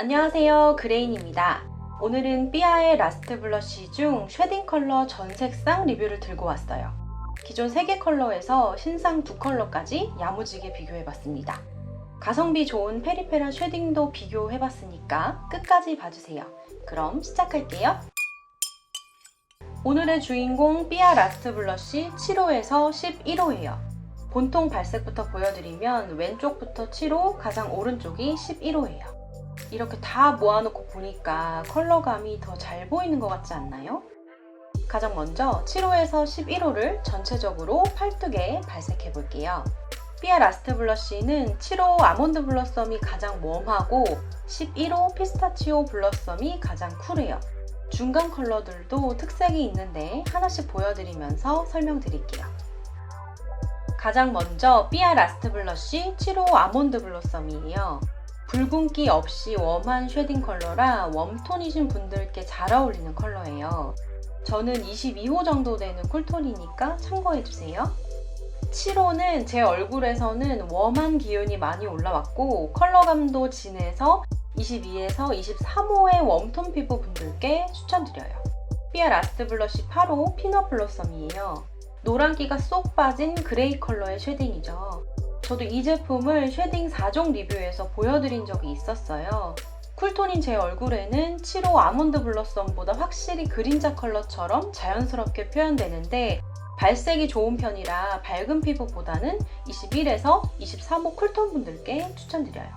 안녕하세요. 그레인입니다. 오늘은 삐아의 라스트 블러쉬 중 쉐딩 컬러 전 색상 리뷰를 들고 왔어요. 기존 3개 컬러에서 신상 2컬러까지 야무지게 비교해봤습니다. 가성비 좋은 페리페라 쉐딩도 비교해봤으니까 끝까지 봐주세요. 그럼 시작할게요. 오늘의 주인공 삐아 라스트 블러쉬 7호에서 11호예요. 본통 발색부터 보여드리면 왼쪽부터 7호, 가장 오른쪽이 11호예요. 이렇게 다 모아놓고 보니까 컬러감이 더 잘 보이는 것 같지 않나요? 가장 먼저 7호에서 11호를 전체적으로 팔뚝에 발색해 볼게요. 삐아 라스트 블러쉬는 7호 아몬드 블러썸이 가장 웜하고 11호 피스타치오 블러썸이 가장 쿨해요. 중간 컬러들도 특색이 있는데 하나씩 보여드리면서 설명드릴게요. 가장 먼저 삐아 라스트 블러쉬 7호 아몬드 블러썸이에요. 붉은기 없이 웜한 쉐딩 컬러라 웜톤이신 분들께 잘 어울리는 컬러예요. 저는 22호 정도 되는 쿨톤이니까 참고해주세요. 7호는 제 얼굴에서는 웜한 기운이 많이 올라왔고 컬러감도 진해서 22에서 23호의 웜톤 피부 분들께 추천드려요. 삐아 라스트 블러쉬 8호 피넛 블러썸이에요. 노란기가 쏙 빠진 그레이 컬러의 쉐딩이죠. 저도 이 제품을 쉐딩 4종 리뷰에서 보여드린 적이 있었어요. 쿨톤인 제 얼굴에는 7호 아몬드 블러썸보다 확실히 그림자 컬러처럼 자연스럽게 표현되는데 발색이 좋은 편이라 밝은 피부보다는 21에서 23호 쿨톤 분들께 추천드려요.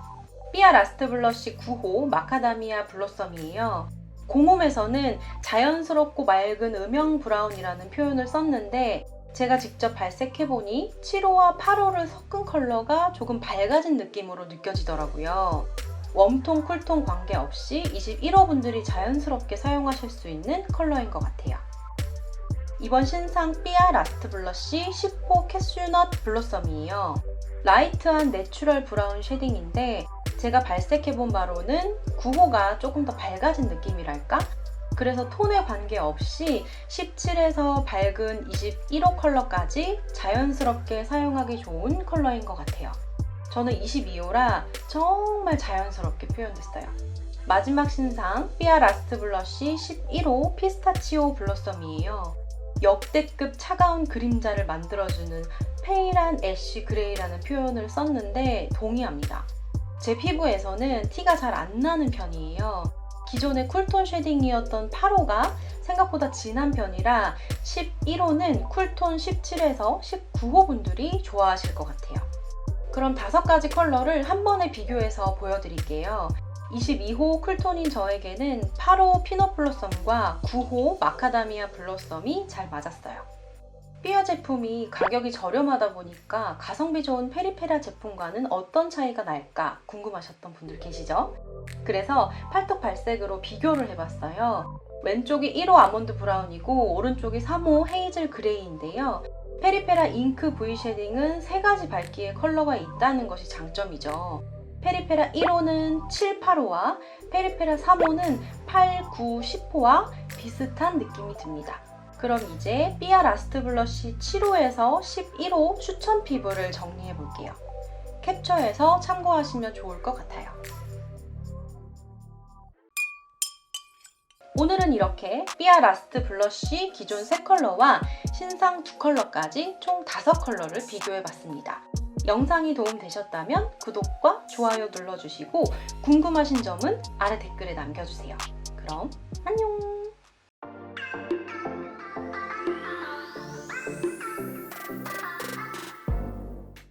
삐아 라스트 블러쉬 9호 마카다미아 블러썸이에요. 공홈에서는 자연스럽고 맑은 음영 브라운이라는 표현을 썼는데 제가 직접 발색해보니 7호와 8호를 섞은 컬러가 조금 밝아진 느낌으로 느껴지더라고요. 웜톤, 쿨톤 관계없이 21호 분들이 자연스럽게 사용하실 수 있는 컬러인 것 같아요. 이번 신상 삐아 라스트 블러쉬 10호 캐슈넛 블러썸이에요. 라이트한 내추럴 브라운 쉐딩인데 제가 발색해본 바로는 9호가 조금 더 밝아진 느낌이랄까? 그래서 톤에 관계없이 17에서 밝은 21호 컬러까지 자연스럽게 사용하기 좋은 컬러인 것 같아요. 저는 22호라 정말 자연스럽게 표현됐어요. 마지막 신상 삐아 라스트 블러쉬 11호 피스타치오 블러썸이에요. 역대급 차가운 그림자를 만들어주는 페일한 애쉬 그레이라는 표현을 썼는데 동의합니다. 제 피부에서는 티가 잘 안 나는 편이에요. 기존의 쿨톤 쉐딩이었던 8호가 생각보다 진한 편이라 11호는 쿨톤 17에서 19호 분들이 좋아하실 것 같아요. 그럼 다섯 가지 컬러를 한 번에 비교해서 보여드릴게요. 22호 쿨톤인 저에게는 8호 피넛 블러썸과 9호 마카다미아 블러썸이 잘 맞았어요. 삐아 제품이 가격이 저렴하다 보니까 가성비 좋은 페리페라 제품과는 어떤 차이가 날까 궁금하셨던 분들 계시죠? 그래서 팔뚝 발색으로 비교를 해봤어요. 왼쪽이 1호 아몬드 브라운이고 오른쪽이 3호 헤이즐 그레이인데요. 페리페라 잉크 V 쉐딩은 세 가지 밝기의 컬러가 있다는 것이 장점이죠. 페리페라 1호는 7, 8호와 페리페라 3호는 8, 9, 10호와 비슷한 느낌이 듭니다. 그럼 이제 삐아 라스트 블러쉬 7호에서 11호 추천 피부를 정리해 볼게요. 캡처해서 참고하시면 좋을 것 같아요. 오늘은 이렇게 삐아 라스트 블러쉬 기존 3컬러와 신상 2컬러까지 총 5컬러를 비교해 봤습니다. 영상이 도움되셨다면 구독과 좋아요 눌러주시고 궁금하신 점은 아래 댓글에 남겨주세요. 그럼 안녕!